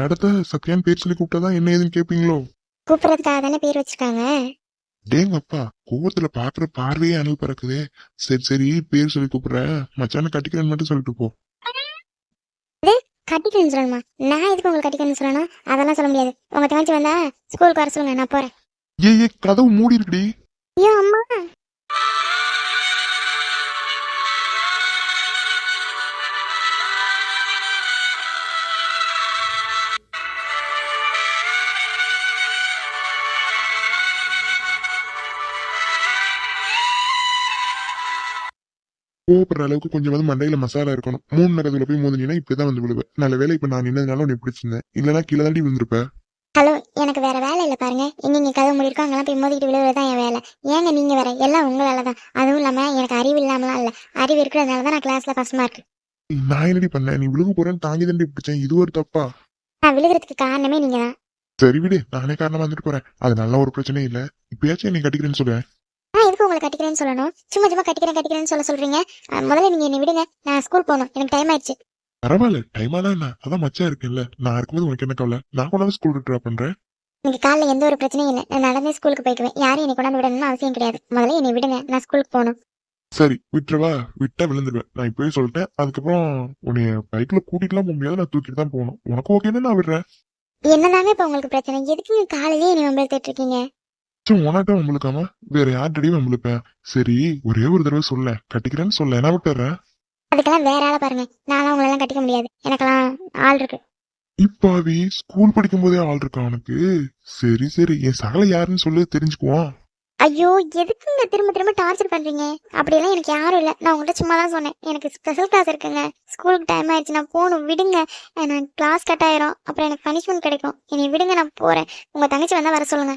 மேடத்தை சத்யான்னு பேர் சொல்லி கூப்பிட்டாதான் என்ன ஏதுன்னு கேப்பீங்களோ? கூப்பிடறதுக்காக தானே பேர் வச்சிருக்காங்க? டேங்கப்பா கோவத்துல பாக்குற பார்வையே அனல் பறக்குதே. சரி சரி பேர் சொல்லி கூப்பிடுற. மச்சான கட்டிக்கிறேன்னு மட்டும் சொல்லிட்டு போ. கட்டிக்கணும்னு சொல்லணுமா? நான் எதுக்கு உங்களுக்கு கட்டிக்கணும்னு சொல்லணும்? அதெல்லாம் சொல்ல முடியாது. உங்க தங்கச்சி வந்தா ஸ்கூலுக்கு வர சொல்லுங்க நான் போறேன். ஏ கதவு மூடி இருக்குடி ஐயோ அம்மா. கோவப்படுற அளவுக்கு கொஞ்சம் வந்து மண்டையில மசாலா இருக்கணும். மூணு நகத்துல போய் மோதினா இப்படிதான் வந்து விழுவேன். நல்ல வேலை இப்ப நான் நின்னதுனால உன்னை பிடிச்சிருந்தேன். இல்லைன்னா கீழே தாண்டி விழுந்திருப்ப. ஹலோ எனக்கு வேற வேலை இல்லை பாருங்க. எங்கெங்க கதவு மூடிருக்கோ அங்கெல்லாம் போய் மோதிக்கிட்டு விழுவது தான் என் வேலை. ஏங்க நீங்க வேற? எல்லாம் உங்க வேலை தான். அதுவும் இல்லாம எனக்கு அறிவு இல்லாமலாம் இல்ல. அறிவு இருக்கிறதுனால தான் நான் கிளாஸ்ல ஃபர்ஸ்ட் மார்க் நான் என்னடி பண்ணேன்? நீ விழுக போறேன்னு தாங்கி தாண்டி பிடிச்சேன். இது ஒரு தப்பா? நான் விழுகிறதுக்கு காரணமே நீங்க தான் சரி விடு. நானே காரணமா வந்துட்டு போறேன். அது நல்ல ஒரு பிரச்சனையும் இல்ல. இப்பயாச்சும் நீ கட்டிக்கிறேன்னு சொல்லுவேன் உங்களை கட்டிக்கிறேன்னு சொல்லணும். சும்மா சும்மா கட்டிக்கிறேன் கட்டிக்கிறேன்னு சொல்ல சொல்றீங்க. அஹ் முதல்ல நீங்க என்னை விடுங்க. நான் ஸ்கூல் போகணும். எனக்கு டைம் ஆயிடுச்சு. பரவாயில்ல. டைம் ஆனா என்ன? அதான் மச்சா இருக்குல்ல நான் இருக்கும்போது உனக்கு என்ன கவலை? நான் கொண்டாந்து ஸ்கூல் ட்ராப் பண்றேன் இன்னைக்கு காலைல எந்த ஒரு பிரச்சனையும் இல்லை. நான் நடந்தே ஸ்கூலுக்கு போய்க்குவேன். யாரும் என்னை கொண்டாந்து விடணும்னு அவசியம் கிடையாது. முதல்ல என்னை விடுங்க. நான் ஸ்கூலுக்கு போகணும். சரி விட்டுறவா? விட்டா விழுந்துருவேன். நான் இப்பவே சொல்லிட்டேன். அதுக்கப்புறம் உன்னைய பைக்ல கூட்டிட்டுலாம் போக முடியாது நான் தூக்கிட்டு தான் போகணும். உனக்கு ஓகேன்னு நான் விடுறேன்? என்னதாங்க இப்ப உங்களுக்கு பிரச்சனை? எதுக்கு காலையிலேயே நீ வம்பிழுத்துட்டு இருக்கீங்க? சரி உனக்கு உங்களுக்காம வேற யார்கிட்டயும் வம்பிழுப்பேன் சரி ஒரே ஒரு தடவை சொல்ல கட்டிக்கிறேன்னு சொல்ல நான் விட்டுறேன். அதுக்கெல்லாம் வேற ஆளை பாருங்க. நான்லாம் உங்களெல்லாம் கட்டிக்க முடியாது. எனக்கெல்லாம் ஆள் இருக்கு. இப்பாவி ஸ்கூல் படிக்கும் போதே ஆள் இருக்கா உனக்கு? சரி சரி. என் சகல யாருன்னு சொல்லி தெரிஞ்சுக்குவோம். ஐயோ எதுக்குங்க திரும்ப திரும்ப டார்ச்சர் பண்றீங்க? அப்படியெல்லாம் எனக்கு யாரும் இல்லை. நான் உங்கள்கிட்ட சும்மா தான் சொன்னேன். எனக்கு ஸ்பெஷல் கிளாஸ் இருக்குங்க. ஸ்கூலுக்கு டைம் ஆயிடுச்சு. நான் போகணும். விடுங்க. நான் கிளாஸ் கட் ஆயிரும். அப்புறம் எனக்கு பனிஷ்மெண்ட் கிடைக்கும். என்னை விடுங்க நான் போறேன். உங்க தங்கச்சி வந்தா வர சொல்லுங்க.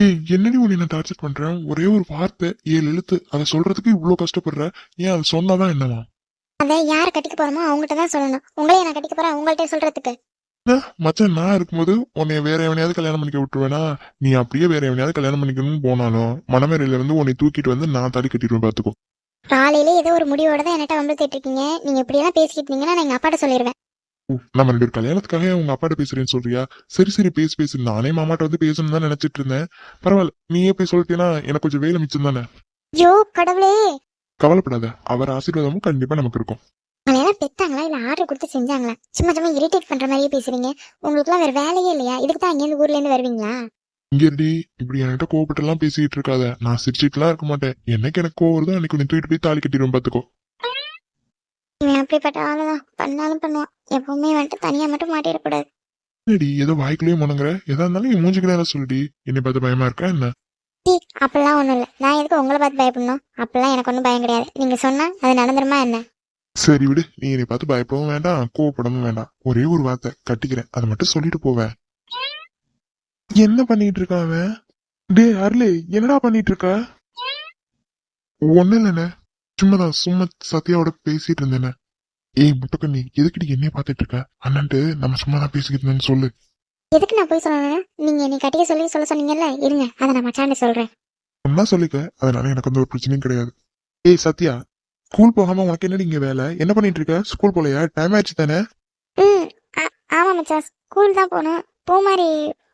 ஏய் என்னடி உன்னை நான் டார்ச்சர் பண்றேன்? ஒரே ஒரு வார்த்தை ஏழு எழுத்து. அதை சொல்றதுக்கு இவ்வளவு கஷ்டப்படுற? ஏன் அது சொன்னாதான் என்னவா? அதை யார் கட்டிக்க போறோமோ அவங்ககிட்ட தான் சொல்லணும். உங்களே நான் கட்டிக்க போறேன் உங்கள்கிட்ட சொல்றதுக்கு. மச்சான் நான் இருக்கும்போது உன்னை வேற எவனையாவது கல்யாணம் பண்ணிக்க விட்டுருவேனா? நீ அப்படியே வேற எவனையாவது கல்யாணம் பண்ணிக்கணும்னு போனாலும் மனமேரையில இருந்து உன்னை தூக்கிட்டு வந்து நான் தாலி கட்டிடுவேன் பாத்துக்கோ. காலையில ஏதோ ஒரு முடிவோட தான் என்கிட்ட வம்பிழுத்துட்டு இருக்கீங்க நீங்க இப்படியெல்லாம் பேசிக்கிட்டு இருந்தீங்கன்னா நான் எங்க அப்பாட்ட சொல்லிடுவேன் ஓ, நம்ம ரெண்டு கல்யாணத்துக்காக உங்க அப்பாட்ட பேசுறேன்னு சொல்றியா? சரி சரி பேசு பேசு. நானே மாமாட்ட வந்து பேசணும்னு தான் நினைச்சிட்டு இருந்தேன். பரவாயில்ல நீயே போய் சொல்லிட்டேன்னா எனக்கு கொஞ்சம் வேலை மிச்சம் தானே? ஐயோ கடவுளே! கவலைப்படாத. அவர் ஆசீர்வாதமும் கண்டிப்பா நமக்கு இருக்கும். உங்களையெல்லாம் பெத்தாங்களா? இல்ல ஆர்டர் கொடுத்து செஞ்சாங்களா? சும்மா சும்மா இரிட்டேட் பண்ற மாதிரியே பேசுறீங்க. உங்களுக்குலாம் வேற வேலையே இல்லையா? இதுக்கு தான் அங்கேருந்து ஊர்ல இருந்து வருவீங்களா? இங்க இருடி இப்படி என்கிட்ட கோவப்பட்டு எல்லாம் பேசிட்டு இருக்காத. நான் சிரிச்சிட்டுலாம் இருக்க மாட்டேன். என்னைக்கு எனக்கு கோவம் வருதோ அன்னைக்கு உன்னை தூக்கிட்டு போய் தாலி கட்டிடுவேன் பாத்துக்கோ. அப்படிப்பட்ட ஆளுதான். பண்ணாலும் பண்ணுவான். எப்பவுமே வந்துட்டு தனியா மட்டும் மாட்டிடக்கூடாது. என்னடி ஏதோ வாய்க்குள்ளேயே முணங்குற? எதா இருந்தாலும் என் மூஞ்சுக்கு நேரம் சொல்லிடி என்னை பார்த்து பயமா இருக்கா என்ன? சீ, அப்படிலாம் ஒண்ணும் இல்ல. நான் எதுக்கு உங்களை பார்த்து பயப்படணும்? அப்படிலாம் எனக்கு ஒன்றும் பயம் கிடையாது. நீங்க சொன்னா அது நடந்துருமா என்ன? சரி விடு. நீ என்னை பார்த்து பயப்படவும் வேண்டாம் கோவப்படவும் வேண்டாம். ஒரே ஒரு வார்த்தை கட்டிக்கிறேன். அதை மட்டும் சொல்லிட்டு போவேன் என்ன பண்ணிட்டு இருக்கான் அவன்? டே அருளே என்னடா பண்ணிட்டு இருக்க ஒண்ணு இல்லைண்ணே. சும்மாதான் சும்மா சத்யாவோட பேசிட்டு இருந்தேனே ஏய் முட்டக்கண்ணி எதுக்குடி என்னைய பார்த்துட்டு இருக்க அண்ணன்ட்டு நம்ம சும்மா தான் பேசிக்கிட்டு இருந்தேன்னு சொல்லு. எதுக்கு நான் போய் சொல்லணும் நீங்க என்னை கட்டிக்க சொல்லி சொல்ல சொன்னீங்கல்ல இருங்க அதை நான் மச்சாண்ட சொல்றேன். ஒன்னா சொல்லிக்க அதனால எனக்கு வந்து ஒரு பிரச்சனையும் கிடையாது. ஏய் சத்யா ஸ்கூல் போகாம உனக்கு என்னடி இங்க வேலை? என்ன பண்ணிட்டு இருக்க ஸ்கூல் போலையா? டைம் ஆயிடுச்சு தானே? ம் ஆ- ஆமா மச்சான் ஸ்கூல் தான் போகணும். பூமாரி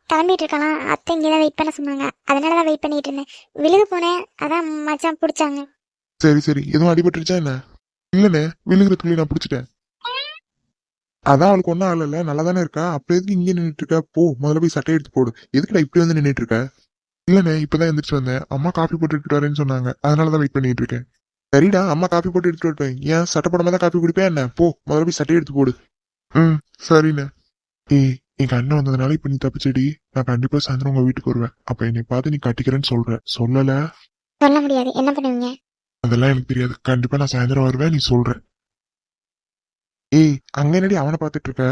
கிளம்பிட்டு இருக்கலாம் அத்தை இங்கே தான் வெயிட் பண்ண சொன்னாங்க. அதனால தான் வெயிட் பண்ணிட்டு இருந்தேன். விழுக போனேன். அதான் மச்சான் பிடிச்சாங்க. சரி சரி. எதுவும் அடிபட்டுருச்சா என்ன? இல்லண்ணே விழுகிறதுக்குள்ளே நான் பிடிச்சிட்டேன். அதான் அவளுக்கு ஒன்றும் ஆகல நல்லா தானே இருக்கா? அப்படியே எதுக்கு இங்கே நின்றுட்டு இருக்க? போ முதல்ல போய் சட்டை எடுத்து போடு. எதுக்குடா இப்படி வந்து நின்றுட்டு இருக்க? இல்லண்ணே இப்பதான் எந்திரிச்சு வந்தேன். அம்மா காஃபி போட்டு எடுத்துட்டு வரேன்னு சொன்னாங்க. அதனால தான் வெயிட் பண்ணிட்டு இருக்கேன். சரிடா அம்மா காஃபி போட்டு எடுத்துட்டு வரட்டும். ஏன் சட்டை போடாம தான் காஃபி குடிப்பேன் என்ன? போ முதல்ல போய் சட்டை எடுத்து போடு. ம் சரிண்ணே. ஏய் எங்க அண்ணன் வந்ததுனால இப்ப நீ தப்பிச்சடி. நான் கண்டிப்பா சாயந்தரம் உங்க வீட்டுக்கு வருவேன். அப்ப என்னை பார்த்து நீ கட்டிக்கிறேன்னு சொல்ற. சொல்லல? சொல்ல முடியாது. என்ன பண்ணுவீங்க? அதெல்லாம் எனக்கு தெரியாது. கண்டிப்பா நான் சாயந்தரம் வருவேன் நீ சொல்ற. ஏய் அங்க என்னடி அவனை பார்த்துட்டு இருக்க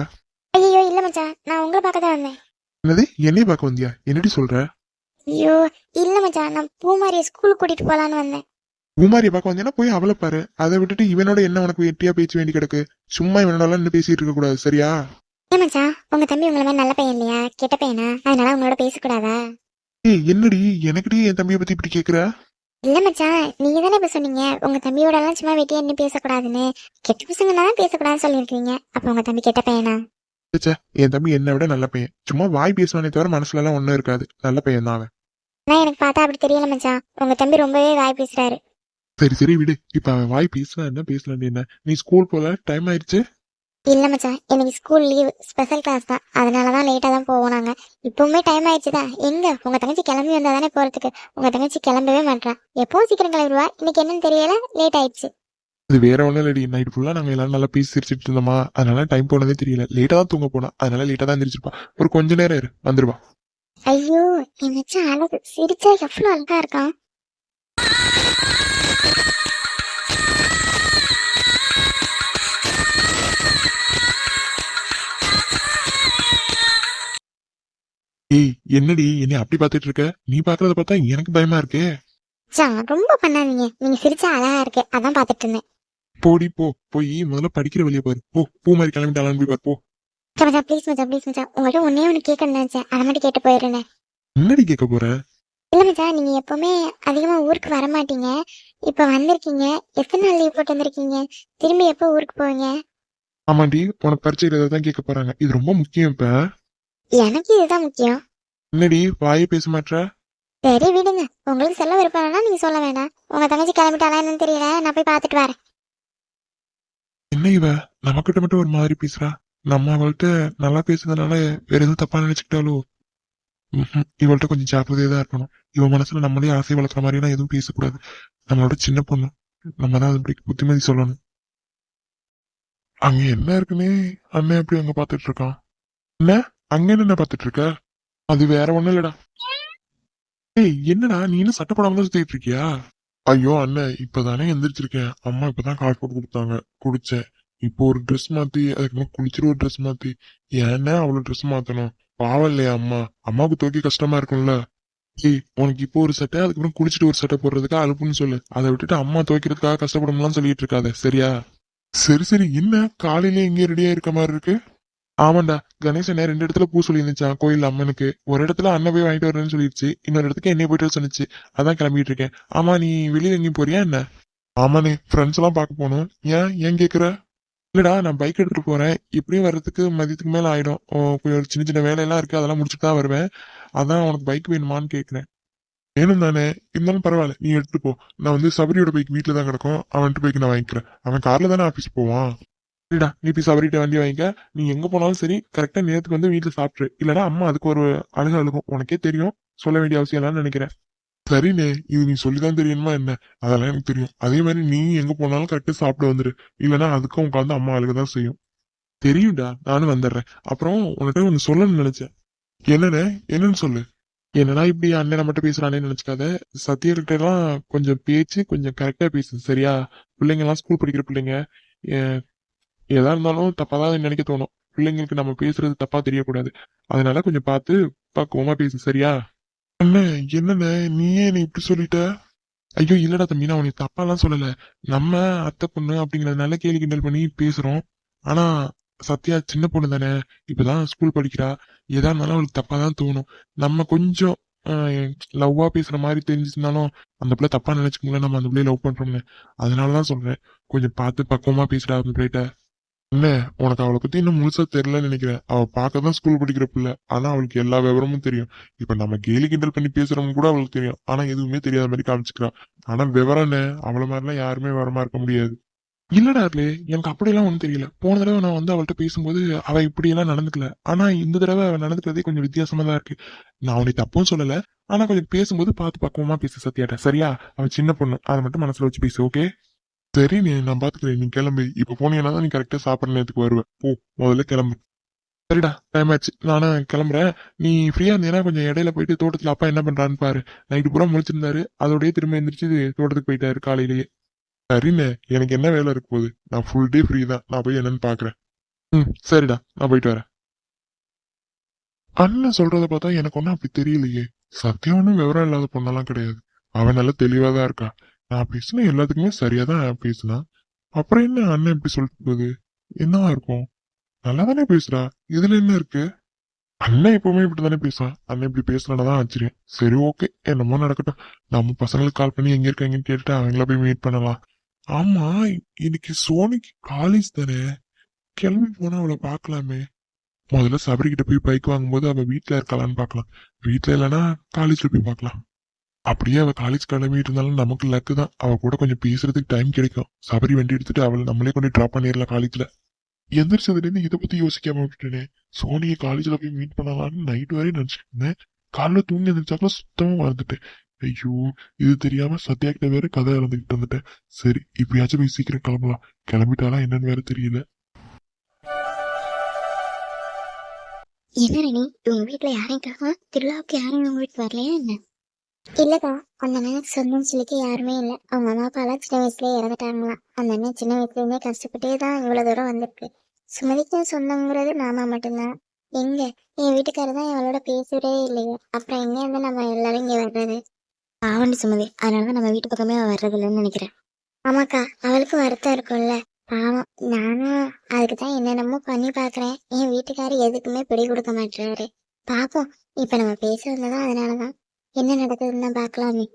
ஐயோ இல்ல மச்சான். நான் உங்களை பார்க்க தான் வந்தேன். என்னது? என்னைய பார்க்க வந்தியா? என்னடி சொல்ற? ஐயோ இல்ல மச்சான். நான் பூமாரியை ஸ்கூலுக்கு கூட்டிட்டு போலான்னு வந்தேன். பூமாரியை பார்க்க வந்தேன்னா போய் அவளை பாரு. அதை விட்டுட்டு இவனோட என்ன உனக்கு வெட்டியா பேச்சு வேண்டி கிடக்கு? சும்மா இவனோட நின்று பேசிட்டு இருக்க கூடாது சரியா? ஏன் மச்சான். உங்க தம்பி உங்களை மாதிரி நல்ல பையன் இல்லையா? கெட்ட பையனா? அதனால உங்களோட பேசக்கூடாதா? ஏய் என்னடி? எனக்குடி என் தம்பியை பத்தி இப்படி கேக்குற? இல்ல மச்சான் நீங்க தானே இப்ப சொன்னீங்க? உங்க தம்பியோட எல்லாம் சும்மா வெட்டியா என்ன பேசக்கூடாதுன்னு. கெட்ட பசங்கன்னா தான் பேசக்கூடாதுன்னு சொல்லியிருக்கீங்க. அப்ப உங்க தம்பி கெட்ட பையனா? ச்சே என் தம்பி என்னை விட நல்ல பையன். சும்மா வாய் பேசுவானே தவிர மனசுல எல்லாம் ஒண்ணும் இருக்காது. நல்ல பையன் தான் அவன். ஆனா எனக்கு பார்த்தா அப்படி தெரியல மச்சான். உங்க தம்பி ரொம்பவே வாய் பேசுறாரு. சரி சரி விடு. இப்ப அவன் வாய் பேசுனா என்ன பேசலாம் என்ன? நீ ஸ்கூல் போல டைம் ஆயிடுச்சு. இல்ல மச்சான் இன்னைக்கு ஸ்கூல் லீவ் ஸ்பெஷல் கிளாஸ் தான். அதனால தான் லேட்டா தான் போவோம் நாங்க. இப்பவுமே டைம் ஆயிடுச்சுதா? எங்க? உங்க தங்கச்சி கிளம்பி வந்தா தானே போறதுக்கு. உங்க தங்கச்சி கிளம்பவே மாட்டா எப்பவும் சீக்கிரம் கிளம்பிடுவா? இன்னைக்கு என்னன்னு தெரியல. லேட் ஆயிடுச்சு. இது வேற ஒண்ணும் இல்லடி. நைட் ஃபுல்லா நாங்க எல்லாரும் நல்லா பேசி சிரிச்சிட்டு இருந்தோமா? அதனால டைம் போனதே தெரியல. லேட்டா தான் தூங்க போனா. அதனால லேட்டா தான் எந்திரிச்சிருப்பா. ஒரு கொஞ்ச நேரம் இரு. வந்துருவா. ஐயோ என் மச்சான் அழகு சிரிச்சா எவ்வளவு அழகா இருக்கான். ஏய் என்னடி என்னை அப்படி பாத்துட்டு இருக்க? நீ பாக்குறத பார்த்தா எனக்கு பயமா இருக்கே. மச்சான் ரொம்ப பண்ணாதீங்க. நீங்க சிரிச்சா அழகா இருக்கு. அதான் பாத்துட்டு இருந்தேன். போடி போ. போய் முதல்ல படிக்கிற வழியை பாரு. போ பூ மாதிரி கிளம்பிட்டாலும் போய் பாரு போ. மச்சான் ப்ளீஸ் மச்சான் ப்ளீஸ் மச்சான். உங்கள்கிட்ட ஒன்னே ஒன்று கேட்கணும்னு நினைச்சேன். அதை மட்டும் கேட்டு போயிடுறேன். என்னடி கேட்க போற? இல்ல மச்சான் நீங்க எப்பவுமே அதிகமா ஊருக்கு வர மாட்டீங்க. இப்ப வந்திருக்கீங்க. எத்தனை நாள் லீவ் போட்டு வந்திருக்கீங்க? திரும்பி எப்போ ஊருக்கு போவீங்க? ஆமாண்டி உனக்கு பரிச்சையில் இதை தான் கேட்க போறாங்க. இது ரொம்ப முக்கியம் இப்ப. எனக்கு இதுதான் முக்கியம். என்னடி வாயே பேச மாட்ற? சரி விடுங்க. உங்களுக்கு சொல்ல விருப்பம்னா நீங்க சொல்ல வேண்டாம் உங்க தங்கச்சி கிளம்பிட்டாளா என்னன்னு தெரியல. நான் போய் பார்த்துட்டு வரேன். என்ன இவ? நமக்கிட்ட மட்டும் ஒரு மாதிரி பேசுறா. நம்ம அவள்கிட்ட நல்லா பேசுறதுனால வேற எதுவும் தப்பா நினைச்சுக்கிட்டாலோ. இவள்கிட்ட கொஞ்சம் ஜாக்கிரதையா தான் இருக்கணும். இவன் மனசுல நம்மளே ஆசை வளர்க்குற மாதிரிலாம் எதுவும் பேசக்கூடாது. நம்மளோட சின்ன பொண்ணு. நம்ம தான் அப்படி புத்திமதி சொல்லணும். அங்க என்ன இருக்குன்னே அண்ணன் எப்படி அங்க பாத்துட்டு இருக்கான்? என்ன? அங்க என்ன பாத்துட்டு இருக்க? அது வேற ஒண்ணும் இல்லடா. ஏய் என்னடா நீ இன்னும் சட்டை போடாம தான் சுத்திட்டு இருக்கியா? ஐயோ அண்ணன் இப்பதானே எந்திரிச்சிருக்கேன். அம்மா இப்பதான் கால் போட்டு கொடுத்தாங்க. குடிச்சேன். இப்போ ஒரு ட்ரெஸ் மாத்தி அதுக்கப்புறம் குளிச்சிரு ஒரு ட்ரெஸ் மாத்தி. ஏன்னா அவ்வளவு ட்ரெஸ் மாத்தணும். பாவம் இல்லையா அம்மா? அம்மாவுக்கு தோக்கி கஷ்டமா இருக்கும்ல. ஏய் உனக்கு இப்போ ஒரு சட்டை அதுக்கப்புறம் குளிச்சுட்டு ஒரு சட்டை போடுறதுக்கு அலுப்புன்னு சொல்லு. அதை விட்டுட்டு அம்மா துவைக்கிறதுக்காக கஷ்டப்படணும்லாம் சொல்லிட்டு இருக்காத. சரியா? சரி சரி. என்ன? காலையில இங்கே ரெடியா இருக்க மாதிரி இருக்கு? ஆமாண்டா கணேசன் ரெண்டு இடத்துல பூ சொல்லியிருந்துச்சான் கோயில் அம்மனுக்கு. ஒரு இடத்துல அண்ணன் போய் வாங்கிட்டு வரேன்னு சொல்லிடுச்சு இன்னொரு இடத்துக்கு என்னைய போயிட்டு வர சொன்னுச்சு. அதான் கிளம்பிட்டு இருக்கேன் ஆமா நீ வெளியில எங்கேயும் போறியா என்ன? ஆமாண்ணே ஃப்ரெண்ட்ஸ் எல்லாம் பார்க்க போகணும். ஏன் ஏன் கேட்குற இல்லடா நான் பைக் எடுத்துட்டு போறேன். இப்படியும் வர்றதுக்கு மதியத்துக்கு மேல ஆயிடும். கொஞ்சம் ஒரு சின்ன சின்ன வேலையெல்லாம் இருக்கு. அதெல்லாம் முடிச்சுட்டு தான் வருவேன். அதான் உனக்கு பைக் வேணுமான்னு கேட்குறேன் வேணும் தானே இருந்தாலும் பரவாயில்ல நீ எடுத்துட்டு போ. நான் வந்து சபரியோட பைக் வீட்டில் தான் கிடக்கும். அவன்கிட்ட பைக் நான் வாங்கிக்கிறேன். அவன் கார்ல தானே ஆஃபீஸ் போவான். இல்லடா நீ போய் சபரிட்ட வண்டி வாங்கிக்க. நீ எங்க போனாலும் சரி கரெக்டா நேரத்துக்கு வந்து வீட்டுல சாப்பிட்ரு இல்லனா அம்மா அதுக்கு ஒரு அழுக அழுகும். உனக்கே தெரியும். சொல்ல வேண்டிய அவசியம் இல்லைன்னு நினைக்கிறேன். சரிண்ணே இது நீ சொல்லிதான் தெரியணுமா என்ன? அதெல்லாம் எனக்கு தெரியும். அதே மாதிரி நீ எங்க போனாலும் கரெக்டா சாப்பிட்டு வந்துரு. இல்லனா அதுக்கும் உட்காந்து அம்மா அழுகதான் செய்யும். தெரியும்டா நானும் வந்துடுறேன். அப்புறம் உன்கிட்ட ஒன்னு சொல்லணும்னு நினைச்சேன். என்னண்ணே என்னன்னு சொல்லு? என்னடா இப்படி அண்ணனை மட்டும் பேசுறானேன்னு நினைச்சுக்காத. சத்யகிட்ட எல்லாம் கொஞ்சம் பேச்சு கொஞ்சம் கரெக்டா பேசு சரியா? பிள்ளைங்க எல்லாம் ஸ்கூல் படிக்கிற பிள்ளைங்க. எதா இருந்தாலும் தப்பா தான் நினைக்க தோணும். பிள்ளைங்களுக்கு நம்ம பேசுறது தப்பா தெரியக்கூடாது. அதனால கொஞ்சம் பார்த்து பக்குவமா பேசு சரியா? அண்ணே என்னண்ணே நீயே நீ இப்படி சொல்லிட்ட? ஐயோ இல்லடா தம்பி நான் உனக்கு தப்பாலாம் சொல்லல. நம்ம அத்தை பொண்ணு அப்படிங்கறதுனால கேலி கிண்டல் பண்ணி பேசுறோம். ஆனா சத்யா சின்ன பொண்ணு தானே இப்பதான் ஸ்கூல் படிக்கிறா. எதா இருந்தாலும் அவளுக்கு தப்பா தான் தோணும். நம்ம கொஞ்சம் லவ்வா பேசுற மாதிரி தெரிஞ்சிருந்தாலும் அந்த பிள்ளை தப்பா நினைச்சுக்கோங்களேன் நம்ம அந்த பிள்ளைய லவ் பண்றோம்னு. அதனாலதான் சொல்றேன். கொஞ்சம் பார்த்து பக்குவமா பேசுடா அந்த பிள்ளைகிட்ட. என்ன உனக்கு அவளை பத்தி இன்னும் முழுசா தெரியலன்னு நினைக்கிறேன். அவ பார்க்கதான் ஸ்கூல் படிக்கிற பிள்ளை. ஆனா அவளுக்கு எல்லா விவரமும் தெரியும். இப்ப நம்ம கேலி கிண்டல் பண்ணி பேசுறவங்க கூட அவளுக்கு தெரியும். ஆனா எதுவுமே தெரியாத மாதிரி காமிச்சுக்கிறா. ஆனா விவரம் என்ன? மாதிரிலாம் யாருமே விவரமா இருக்க முடியாது. இல்லடா அர்லே எனக்கு அப்படியெல்லாம் ஒன்றும் தெரியல. போன தடவை நான் வந்து அவள்கிட்ட பேசும்போது அவ இப்படியெல்லாம் நடந்துக்கல. ஆனா இந்த தடவை அவ நடந்துக்கிறதே கொஞ்சம் வித்தியாசமா தான் இருக்கு. நான் அவனை தப்பும் சொல்லல. ஆனா கொஞ்சம் பேசும்போது பார்த்து பக்குவமா பேசு சத்யாட்ட. சரியா? அவன் சின்ன பொண்ணு. அதை மட்டும் மனசுல வச்சு பேசு ஓகே சரி நீ நான் பாத்துக்கிறேன். நீ கிளம்பு. இப்ப போனீங்கன்னா தான் நீ கரெக்டா சாப்பிட்ற நேரத்துக்கு வருவ. போ முதல்ல கிளம்பு. சரிடா டைம் ஆச்சு. நானும் கிளம்புறேன். நீ ஃப்ரீயா இருந்தீங்கன்னா கொஞ்சம் இடையில போயிட்டு தோட்டத்துல அப்பா என்ன பண்றான்னு பாரு. நைட்டு பூரா முழிச்சிருந்தாரு. அதோடய திரும்ப எந்திரிச்சு தோட்டத்துக்கு போயிட்டாரு காலையிலேயே. சரிண்ணே எனக்கு என்ன வேலை இருக்க போகுது? நான் ஃபுல் டே ஃப்ரீ தான். நான் போய் என்னன்னு பாக்குறேன். ம் சரிடா நான் போயிட்டு வரேன். அண்ணன் சொல்றத பார்த்தா எனக்கு ஒன்றும் அப்படி தெரியலையே. சத்தியம் ஒன்றும் விவரம் இல்லாத பொண்ணெல்லாம் கிடையாது. அவன் நல்லா தெளிவாக தான் இருக்கா. நான் பேசின எல்லாத்துக்குமே சரியா தான் பேசினா அப்புறம் என்ன அண்ணன் இப்படி சொல்லிட்டு போகுது என்னவா இருக்கும்? நல்லா தானே பேசுறா? இதுல என்ன இருக்கு? அண்ணன் எப்பவுமே இப்படி தானே பேசுவான். அண்ணன் இப்படி பேசுறதான் ஆச்சரியம். சரி ஓகே என்னமோ நடக்கட்டும். நம்ம பசங்களுக்கு கால் பண்ணி எங்க இருக்காங்கன்னு கேட்டுட்டு அவங்கள போய் மீட் பண்ணலாம். ஆமா இன்னைக்கு சோனிக்கு காலேஜ் தானே? கிளம்பி போனா அவளை பார்க்கலாமே. முதல்ல சபரிக்கிட்ட போய் பைக் வாங்கும்போது அவள் வீட்டில் இருக்கலான்னு பார்க்கலாம். வீட்டில் இல்லைன்னா காலேஜில் போய் பார்க்கலாம். அப்படியே அவள் காலேஜ் கிளம்பிட்டு இருந்தாலும் நமக்கு லக்கு தான். அவள் கூட கொஞ்சம் பேசுறதுக்கு டைம் கிடைக்கும். சபரி வண்டி எடுத்துட்டு அவளை நம்மளே கொண்டு ட்ராப் பண்ணிடலாம் காலேஜ்ல எந்திரிச்சதுலேருந்து இதை பத்தி யோசிக்காம விட்டுட்டேனே. சோனியை காலேஜ்ல போய் மீட் பண்ணலாம்னு நைட் வரையும் நினைச்சிட்டு இருந்தேன். காலைல தூங்கி எந்திரிச்சாக்கல சுத்தமா மறந்துட்டேன். ஐயோ இது தெரியாம சத்யாக்கிட்ட வேற கதை இறந்துகிட்டு வந்துட்டேன் சரி இப்பயாச்சும் போய் சீக்கிரம் கிளம்பலாம். கிளம்பிட்டாலாம் என்னன்னு வேற தெரியல. என்ன ரெனி? உங்க வீட்டுல யாரையும் திருவிழாவுக்கு யாரும் உங்க வீட்டுக்கு வரலையா என்ன? இல்லக்கா அந்த அண்ணனுக்கு சொந்தம் சொல்லிக்க யாருமே இல்ல. அவங்க அம்மா அப்பா எல்லாம் சின்ன வயசுல இறந்துட்டாங்களாம் அந்த அண்ணன் சின்ன வயசுல இருந்தே கஷ்டப்பட்டே தான் இவ்வளவு தூரம் வந்திருக்கு. சுமதிக்கும் சொந்தங்கிறது நாம மட்டும்தான். எங்க? என் வீட்டுக்காரர் தான் அவளோட பேசவே இல்லையே. அப்புறம் எங்க இருந்து நம்ம எல்லாரும் இங்க வர்றது? ஆவண்டி சுமதி அதனாலதான் நம்ம வீட்டு பக்கமே அவ வர்றது இல்லைன்னு நினைக்கிறேன். ஆமாக்கா அவளுக்கு வருத்தம் இருக்கும்ல. பாவம் நானும் அதுக்கு தான் என்னென்னமோ பண்ணி பாக்குறேன். என் வீட்டுக்காரர் எதுக்குமே பிடி கொடுக்க மாட்டாரு பாப்போம் இப்ப நம்ம பேச வந்ததும் அதனாலதான். என்ன நடக்குதுன்னு தான் பார்க்கலாமே.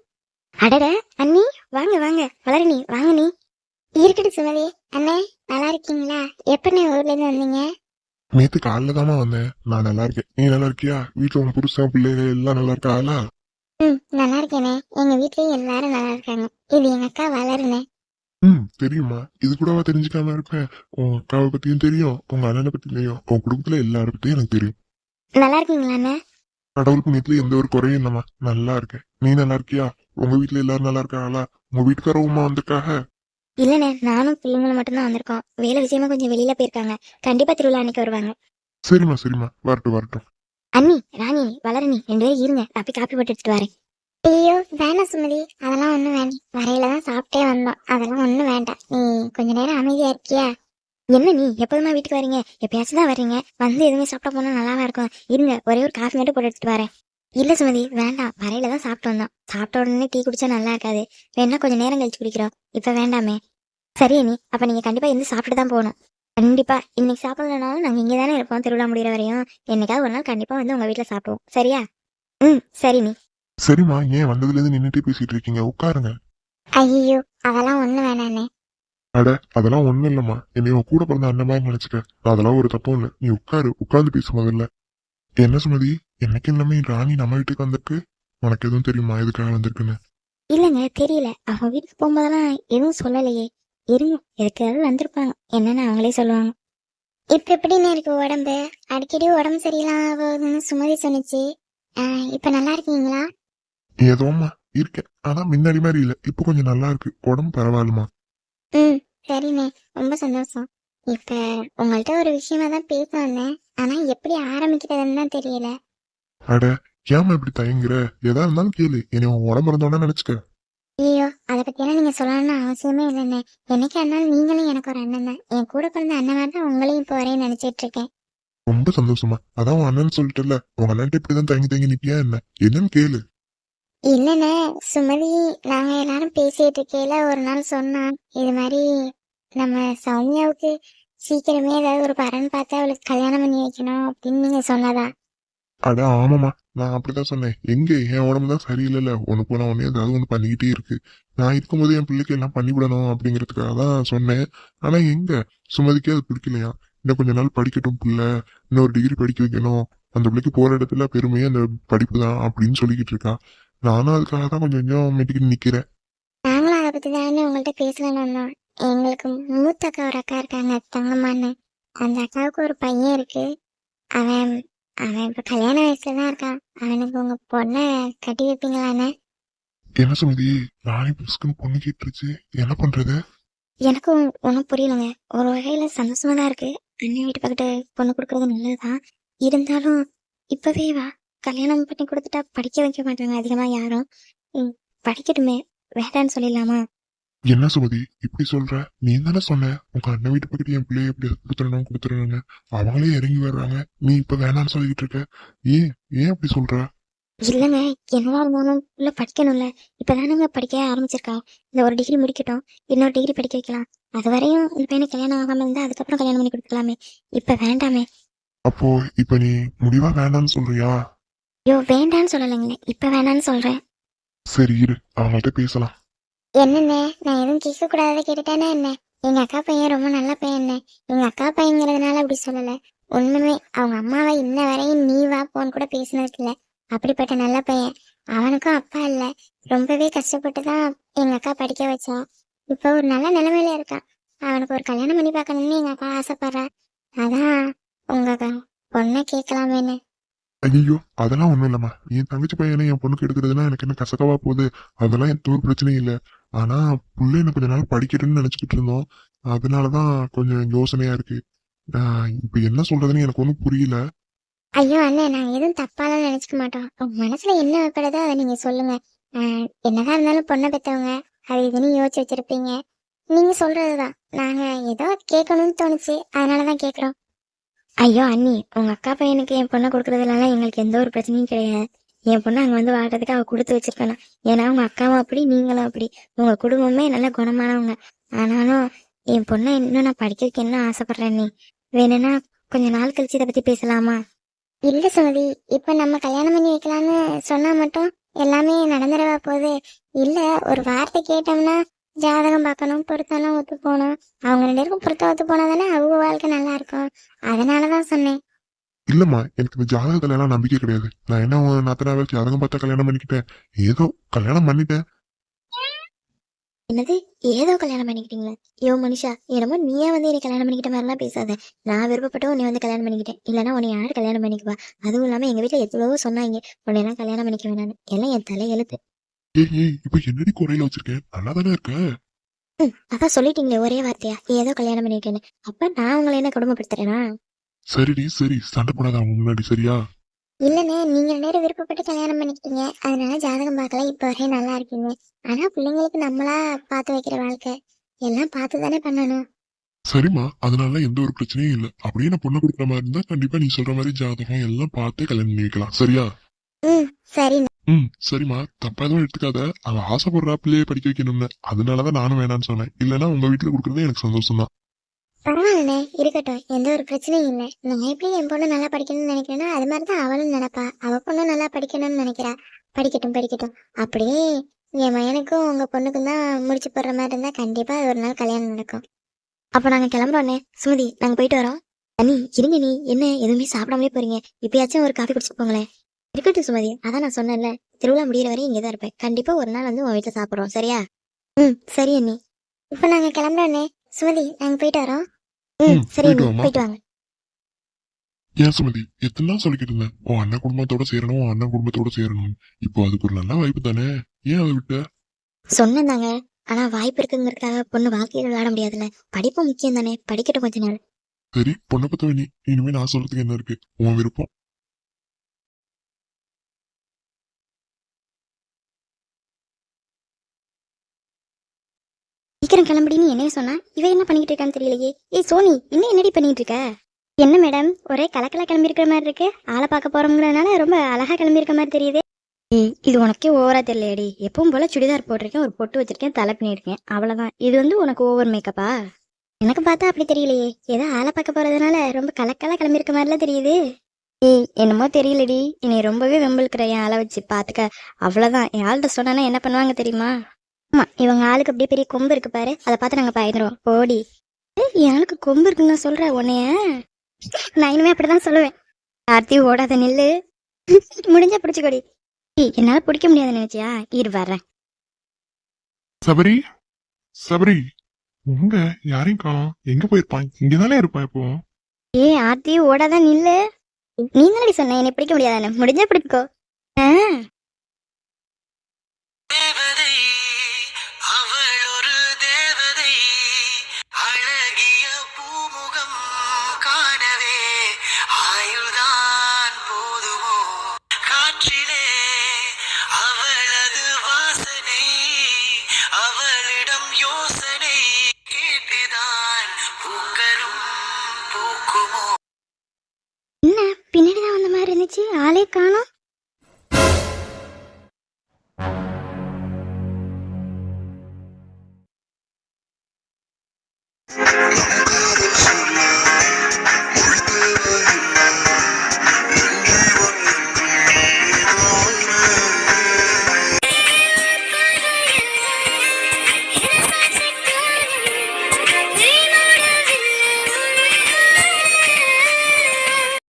அடட அண்ணி வாங்க வாங்க வளரணி வாங்க நீ இருக்கட்டும் சுமதி அண்ணே நல்லா இருக்கீங்களா? எப்பண்ணே ஊர்ல இருந்து வந்தீங்க? நேத்து காலைல தாமா வந்தேன். நான் நல்லா இருக்கேன். நீ நல்லா இருக்கியா? வீட்டுல உன் புருஷன் பிள்ளைகள் எல்லாம் நல்லா இருக்காளா ம் நல்லா இருக்கேனே. எங்க வீட்லயும் எல்லாரும் நல்லா இருக்காங்க. இது எங்க அக்கா வளருனே. ம் தெரியுமா இது கூடவா தெரிஞ்சுக்காம இருப்பேன் உன் அக்காவை பத்தியும் தெரியும். உங்க அண்ணனை பத்தியும் தெரியும். உன் குடும்பத்துல எல்லார பத்தியும் எனக்கு தெரியும். நல்லா இருக்கீங்களா அண்ணே? கடவுள் புண்ணியத்துல எந்த ஒரு குறையும் இல்லம்மா நல்லா இருக்கேன். நீ நல்லா இருக்கியா? உங்க வீட்டுல எல்லாரும் நல்லா இருக்காங்களா? உங்க வீட்டுக்கார உமா வந்திருக்காக? இல்லண்ணே நானும் பிள்ளைங்களும் மட்டும்தான் வந்திருக்கோம். வேலை விஷயமா கொஞ்சம் வெளியில போயிருக்காங்க. கண்டிப்பா திருவிழா அன்னைக்கு வருவாங்க. சரிம்மா சரிம்மா. வரட்டும் வரட்டும். அண்ணி ராணி வளரணி ரெண்டு பேரும் இருங்க. நான் போய் காப்பி போட்டு எடுத்துட்டு வரேன். ஐயோ வேணாம் சுமதி. அதெல்லாம் ஒண்ணும் வேண்டாம் வரையில தான் சாப்பிட்டே வந்தோம். அதெல்லாம் ஒண்ணும் வேண்டாம். நீ கொஞ்ச நேரம் அமைதியா இருக்கியா? என்ன நீ? எப்போதுமா வீட்டுக்கு வரீங்க எப்பயாச்சும் தான் வர்றீங்க. வந்து எதுவுமே சாப்பிட போனா நல்லாவா இருக்கும்? இருங்க ஒரே ஒரு காஃபி மட்டும் போட்டு எடுத்துட்டு வரேன். இல்ல சுமதி வேண்டாம். வரையில தான் சாப்பிட்டு வந்தோம் சாப்பிட்ட உடனே டீ குடிச்சா நல்லா இருக்காது. வேணா கொஞ்சம் நேரம் கழிச்சு குடிக்கிறோம். இப்ப வேண்டாமே. சரி நீ அப்ப நீங்க கண்டிப்பா இருந்து சாப்பிட்டு தான் போகணும். கண்டிப்பா. இன்னைக்கு சாப்பிடலனாலும் நாங்க இங்கே தானே இருப்போம் திருவிழா முடிகிற வரையும். என்னைக்காவது ஒரு நாள் கண்டிப்பா வந்து உங்க வீட்டுல சாப்பிடுவோம். சரியா? ம் சரி நீ சரிம்மா. ஏன் வந்ததுல இருந்து நின்னுட்டே பேசிட்டு இருக்கீங்க? உட்காருங்க. ஐயோ அதெல்லாம் ஒண்ணு வேணாண்ணே அட அதெல்லாம் ஒண்ணும் இல்லம்மா. என்னை உன் கூட பிறந்த அண்ணன் மாதிரி நினைச்சுக்க அதெல்லாம் ஒரு தப்பும் இல்ல. நீ உட்காரு உட்கார்ந்து பேசு முதல்ல. என்ன சுமதி? என்னைக்கு இல்லாம ராணி நம்ம வீட்டுக்கு வந்திருக்கு? உனக்கு எதுவும் தெரியுமா? எதுக்காக வந்திருக்குன்னு? இல்லைங்க தெரியல. அவங்க வீட்டுக்கு போகும்போதெல்லாம் எதுவும் சொல்லலையே. இருங்க எதுக்காவது வந்திருப்பாங்க. என்னன்னு அவங்களே சொல்லுவாங்க. இப்ப எப்படின்னு இருக்கு உடம்பு? அடிக்கடி உடம்பு சரியில்லாம போகுதுன்னு சுமதி சொன்னிச்சு. இப்ப நல்லா இருக்கீங்களா? ஏதோம்மா இருக்கேன். ஆனா முன்னாடி மாதிரி இல்ல. இப்போ கொஞ்சம் நல்லா இருக்கு. உடம்பு பரவாயில்லம்மா. ம் சரிண்ணே. ரொம்ப சந்தோஷம். இப்ப உங்கள்ட்ட ஒரு விஷயமா தான் பேச வந்தேன் ஆனா எப்படி ஆரம்பிக்கிறதுன்னு தான் தெரியல. அட ஏமா இப்படி தயங்குற? எதா இருந்தாலும் கேளு. என்னை உன் உடம்பு இருந்தோன்னு நினைச்சுக்க. ஐயோ அதை பத்தியெல்லாம் நீங்க சொல்லணும்னு அவசியமே இல்லைண்ணே. என்னைக்கு இருந்தாலும் நீங்களும் எனக்கு ஒரு அண்ணன் தான். என் கூட பிறந்த அண்ணன் மாதிரி தான் உங்களையும் இப்போ வரேன்னு நினைச்சிட்டு இருக்கேன். ரொம்ப சந்தோஷமா அதான் உன் அண்ணன் சொல்லிட்டல உங்க அண்ணன் இப்படிதான் தயங்கி தயங்கி நிப்பியா என்ன? என்னன்னு கேளு. இல்லைண்ணே சுமதி நாங்க எல்லாரும் பேசிட்டு இருக்கையில ஒரு நாள் சொன்னான் இது மாதிரி நம்ம சௌமியாவுக்கு சீக்கிரமே ஏதாவது ஒரு பரன் பார்த்து அவளுக்கு கல்யாணம் பண்ணி வைக்கணும் அப்படின்னு நீங்க சொன்னதா? அட ஆமாமா நான் அப்படிதான் சொன்னேன். எங்க? என் உடம்பு தான் சரியில்லைல்ல. ஒண்ணு போனா ஒண்ணு ஏதாவது ஒண்ணு பண்ணிக்கிட்டே இருக்கு. நான் இருக்கும்போது என் பிள்ளைக்கு எல்லாம் பண்ணிவிடணும் அப்படிங்கிறதுக்காக தான் சொன்னேன். ஆனா எங்க? சுமதிக்கே அது பிடிக்கலையா? இன்னும் கொஞ்ச நாள் படிக்கட்டும் பிள்ளை. இன்னொரு டிகிரி படிக்க வைக்கணும். அந்த பிள்ளைக்கு போற இடத்துல பெருமையே அந்த படிப்பு தான் அப்படின்னு சொல்லிக்கிட்டு இருக்கா. நானும் அதுக்காக தான் கொஞ்சம் கொஞ்சம் மெட்டிக்கிட்டு நிக்கிறேன். நாங்களும் அதை பத்தி தானே உங்கள்ட்ட பேசலாம்னு வந்தோம். எங்களுக்கு மூத்த அக்கா ஒரு அக்கா இருக்காங்க தங்கம்மான்னு. அந்த அக்காவுக்கு ஒரு பையன் இருக்கு. அவன் அவன் இப்ப கல்யாண வயசுல தான் இருக்கான். அவனுக்கு உங்க பொண்ணை கட்டி வைப்பீங்களாண்ணே என்ன சுமதி ராணி புஸ்குன்னு பொண்ணு கேட்டுருச்சு. என்ன பண்றது? எனக்கும் ஒன்றும் புரியலங்க. ஒரு வகையில சந்தோஷமா தான் இருக்கு. அண்ணன் வீட்டு பக்கத்து பொண்ணு கொடுக்கறது நல்லதுதான். இருந்தாலும் இப்பவே வா. கல்யாணம் பண்ணி கொடுத்துட்டா படிக்க வைக்க மாட்டாங்க அதிகமா யாரும். படிக்கட்டுமே வேண்டான்னு சொல்லிடலாமா? என்ன சுமதி இப்படி சொல்ற? நீ தானே சொன்ன. உங்க அண்ணன் வீட்டு பக்கத்து என் பிள்ளைய எப்படி கொடுத்துடணும் கொடுத்துடணும்னு. அவங்களே இறங்கி வர்றாங்க. நீ இப்ப வேணாம்னு சொல்லிக்கிட்டு இருக்க. ஏன் ஏன் அப்படி சொல்ற? இல்லைங்க என்னவா இருந்தாலும் உள்ள படிக்கணும்ல இப்பதானுங்க படிக்க ஆரம்பிச்சிருக்கா? இந்த ஒரு டிகிரி முடிக்கட்டும். இன்னொரு டிகிரி படிக்க வைக்கலாம். அது வரையும் இந்த பையனுக்கு கல்யாணம் ஆகாம இருந்தா அதுக்கப்புறம் கல்யாணம் பண்ணி கொடுக்கலாமே இப்ப வேண்டாமே. அப்போ இப்ப நீ முடிவா வேண்டாம்னு சொல்றியா? ஐயோ வேண்டான்னு சொல்லலைங்களே. இப்ப வேண்டான்னு சொல்றேன். சரி இரு. அவங்கள்ட்ட பேசலாம். என்னண்ணே? நான் எதுவும் கேட்க கூடாத கேட்டுட்டேனே என்ன? எங்க அக்கா பையன் ரொம்ப நல்ல பையன் எங்க அக்கா பையங்கிறதுனால அப்படி சொல்லல. உண்மையுமே அவங்க அம்மாவை இன்ன வரையும் நீ வா போன்னு கூட பேசினது இல்ல. அப்படிப்பட்ட நல்ல பையன். அவனுக்கும் அப்பா இல்ல. ரொம்பவே கஷ்டப்பட்டு தான் எங்க அக்கா படிக்க வச்சா. இப்போ ஒரு நல்ல நிலைமையில இருக்கான். அவனுக்கு ஒரு கல்யாணம் பண்ணி பார்க்கணும்னு எங்க அக்கா ஆசைப்படுறா அதான் உங்க பொண்ணை கேட்கலாமேன்னு. ஐயோ அதெல்லாம் ஒன்றும் இல்லம்மா. என் தங்கச்சி பையனை என் பொண்ணுக்கு எடுக்கிறதுனா எனக்கு என்ன கசக்கவா போகுது? அதெல்லாம் எந்த ஒரு பிரச்சனையும் இல்லை. ஆனால் பிள்ளை என்ன கொஞ்ச நாள் படிக்கட்டும்னு நினச்சிக்கிட்டு இருந்தோம். அதனால தான் கொஞ்சம் யோசனையாக இருக்கு. நான் என்ன சொல்றதுன்னு எனக்கு ஒன்றும் புரியல. ஐயோ அண்ணன் நான் எதுவும் தப்பாலாம் நினைச்சுக்க மாட்டோம். உங்க மனசுல என்ன வைக்கிறதோ அதை நீங்க சொல்லுங்க. என்னதான் இருந்தாலும் பொண்ணை பெற்றவங்க அது இதுன்னு யோசிச்சு வச்சிருப்பீங்க. நீங்க சொல்றதுதான். நாங்க ஏதோ கேட்கணும்னு தோணுச்சு. அதனாலதான் கேக்குறோம். ஐயோ அண்ணி உங்க அக்கா பையனுக்கு என் பொண்ணை கொடுக்கறதுனால எங்களுக்கு எந்த ஒரு பிரச்சனையும் கிடையாது. என் பொண்ணு அங்க வந்து வாழ்றதுக்கு அவ கொடுத்து வச்சிருக்கணும் ஏன்னா உங்க அக்காவும் அப்படி நீங்களும் அப்படி. உங்க குடும்பமே நல்ல குணமானவங்க. ஆனாலும் என் பொண்ணை இன்னும் நான் படிக்கிறதுக்கு என்ன ஆசைப்படுறேன் நீ வேணும்னா கொஞ்ச நாள் கழிச்சு இதை பத்தி பேசலாமா? இல்ல சுமதி இப்ப நம்ம கல்யாணம் பண்ணி வைக்கலாம்னு சொன்னா மட்டும் எல்லாமே நடந்துடவா போகுது. இல்ல ஒரு வார்த்தை கேட்டோம்னா ஜாதகம் பார்க்கணும் பொருத்தம்லாம் ஒத்து போகணும். அவங்க ரெண்டு பேருக்கும் பொருத்தம் ஒத்து போனா தானே அவங்க வாழ்க்கை நல்லா இருக்கும். அதனாலதான் சொன்னேன். இல்லம்மா எனக்கு இந்த ஜாதகத்துல எல்லாம் நம்பிக்கை கிடையாது. நான் என்ன உன் நாத்தனாவே ஜாதகம் பார்த்தா கல்யாணம் பண்ணிக்கிட்டேன்? ஏதோ கல்யாணம் பண்ணிட்டேன். என்னது? ஏதோ கல்யாணம் பண்ணிக்கிட்டீங்களா? ஐயோ மனுஷா என்னமோ நீயே வந்து என்னை கல்யாணம் பண்ணிக்கிட்ட மாதிரிலாம் பேசாத. நான் விருப்பப்பட்ட உன்னை வந்து கல்யாணம் பண்ணிக்கிட்டேன். இல்லைன்னா உன்னை யார் கல்யாணம் பண்ணிக்குவா? அதுவும் இல்லாம எங்க வீட்டுல எவ்வளவோ சொன்னாங்க. உன்னை எல்லாம் கல்யாணம் பண்ணிக்க வேணாம்னு. எல்லாம் என் தலை எழுத்து ஏய் ஏய் இப்ப என்னடி குறையில வச்சிருக்கேன் நல்லா தானே இருக்க? ம், அதான் சொல்லிட்டீங்களே ஒரே வார்த்தையா? ஏதோ கல்யாணம் பண்ணிட்டேன்னு அப்ப நான் உங்களை என்ன குடும்பப்படுத்துறேனா சரிடி சரி. சண்டை போடாத அவங்க முன்னாடி சரியா? இல்லண்ணே நீங்க பேரும் விருப்பப்பட்டு கல்யாணம் பண்ணிக்கிட்டீங்க. அதனால ஜாதகம் பார்க்கல இப்ப வரையும் நல்லா இருக்கீங்க. ஆனா பிள்ளைங்களுக்கு நம்மளா பார்த்து வைக்கிற வாழ்க்கை. எல்லாம் பார்த்து தானே பண்ணணும். சரிம்மா அதனால எந்த ஒரு பிரச்சனையும் இல்ல. அப்படியே நான் பொண்ணு கொடுக்குற மாதிரி இருந்தா கண்டிப்பா நீ சொல்ற மாதிரி ஜாதகம் எல்லாம் பார்த்தே கல்யாணம் பண்ணி வைக்கலாம் சரியா? ம் சரி ம் சரிம்மா. தப்பா எதுவும் எடுத்துக்காத. அவன் ஆசைப்படுறா படிக்க வைக்கணும்னு. அதனாலதான் நானும் வேணாம்னு சொன்னேன். இல்லைன்னா உங்க வீட்டுல கொடுக்குறது எனக்கு சந்தோஷம் தான் பரவாயில்லண்ணே. இருக்கட்டும். எந்த ஒரு பிரச்சனையும் இல்லை. நான் எப்படி என் பொண்ணு நல்லா படிக்கணும்னு நினைக்கிறேன்னா அது மாதிரி தான் அவளும் நினைப்பா. அவ பொண்ணும் நல்லா படிக்கணும்னு நினைக்கிறா. படிக்கட்டும் படிக்கட்டும். அப்படியே என் மகனுக்கும் உங்க பொண்ணுக்கும் தான் முடிச்சு போடுற மாதிரி இருந்தா கண்டிப்பா ஒரு நாள் கல்யாணம் நடக்கும். அப்போ நாங்க கிளம்புறோண்ணே. சுமதி நாங்க போயிட்டு வரோம். அண்ணி இருங்க நீ. என்ன எதுவுமே சாப்பிடாமலே போறீங்க. இப்பயாச்சும் ஒரு காஃபி குடிச்சிட்டு போங்களேன். இருக்கட்டும் சுமதி. அதான் நான் சொன்னேன்ல. திருவிழா முடியிற வரை இங்கே தான் இருப்பேன். கண்டிப்பா ஒரு நாள் வந்து உன் வீட்டுல சாப்பிடுறோம். சரியா? ம் சரி அண்ணி. இப்ப நாங்க கிளம்புறோண்ணே. சுமதி நாங்க போயிட்டு வரோம். ம் சரி அண்ணி. போயிட்டு வாங்க. ஏன் சுமதி? எத்தனை சொல்லிக்கிட்டு இருந்தேன்? உன் அண்ணன் குடும்பத்தோட சேரணும் உன் அண்ணன் குடும்பத்தோட சேரணும். இப்போ அதுக்கு ஒரு நல்ல வாய்ப்பு தானே? ஏன் அதை விட்ட? சொன்னேன் ஆனா வாய்ப்பு இருக்குங்கிறதுக்காக பொண்ணு வாழ்க்கையில விளையாட முடியாதுல்ல. படிப்பு முக்கியம் தானே படிக்கட்டும் கொஞ்ச நாள். சரி பொண்ணை பத்த நீ இனிமே நான் சொல்றதுக்கு என்ன இருக்கு? உன் விருப்பம்? சீக்கிரம் கிளம்புடின்னு என்னைய சொன்னா இவ என்ன பண்ணிட்டு இருக்கான்னு தெரியலையே. ஏய் சோனி இன்னும் என்னடி பண்ணிட்டு இருக்க? என்ன மேடம் ஒரே கலக்கலா கிளம்பிருக்கிற மாதிரி இருக்கு. ஆளை பார்க்க போறோம்ங்கிறதுனால ரொம்ப அழகா கிளம்பிருக்க மாதிரி தெரியுது. ஏய் இது உனக்கே ஓவரா தெரியலையடி. எப்பவும் போல சுடிதார் போட்டிருக்கேன் ஒரு பொட்டு வச்சிருக்கேன் தலை பண்ணியிருக்கேன். அவ்வளவுதான். இது வந்து உனக்கு ஓவர் மேக்கப்பா எனக்கு பார்த்தா அப்படி தெரியலையே. ஏதோ ஆளை பார்க்க போறதுனால ரொம்ப கலக்கலா கிளம்பிருக்க மாதிரிலாம் தெரியுது. ஏய் என்னமோ தெரியலடி. என்னை ரொம்பவே வெம்பலுக்கிற என் ஆளை வச்சு பாத்துக்க. அவ்வளவுதான். என் ஆள்கிட்ட சொன்னா என்ன பண்ணுவாங்க தெரியுமா? ஆமா இவங்க ஆளுக்கு அப்படியே பெரிய கொம்பு இருக்கு பாரு. அதை பார்த்து நாங்க பயந்துருவோம். ஓடி ஏய், என் ஆளுக்கு கொம்பு இருக்குன்னு நான் சொல்றேன் உன்னைய. நான் இனிமே அப்படிதான் சொல்லுவேன். ஆர்த்தி ஓடாத நில்லு. முடிஞ்சா பிடிச்சுக்கோடி. என்னால பிடிக்க முடியாதுன்னு நினைச்சியா? இரு வர்றேன். சபரி சபரி எங்க யாரையும் காணோம். எங்க போயிருப்பான்? இங்கதானே இருப்பான் இப்போ. ஏய் ஆர்த்தி ஓடாத நில்லு. நீ தானடி சொன்ன? என்னை பிடிக்க முடியாதானே முடிஞ்சா பிடிக்கோ ஆ. ஆளே காணும்.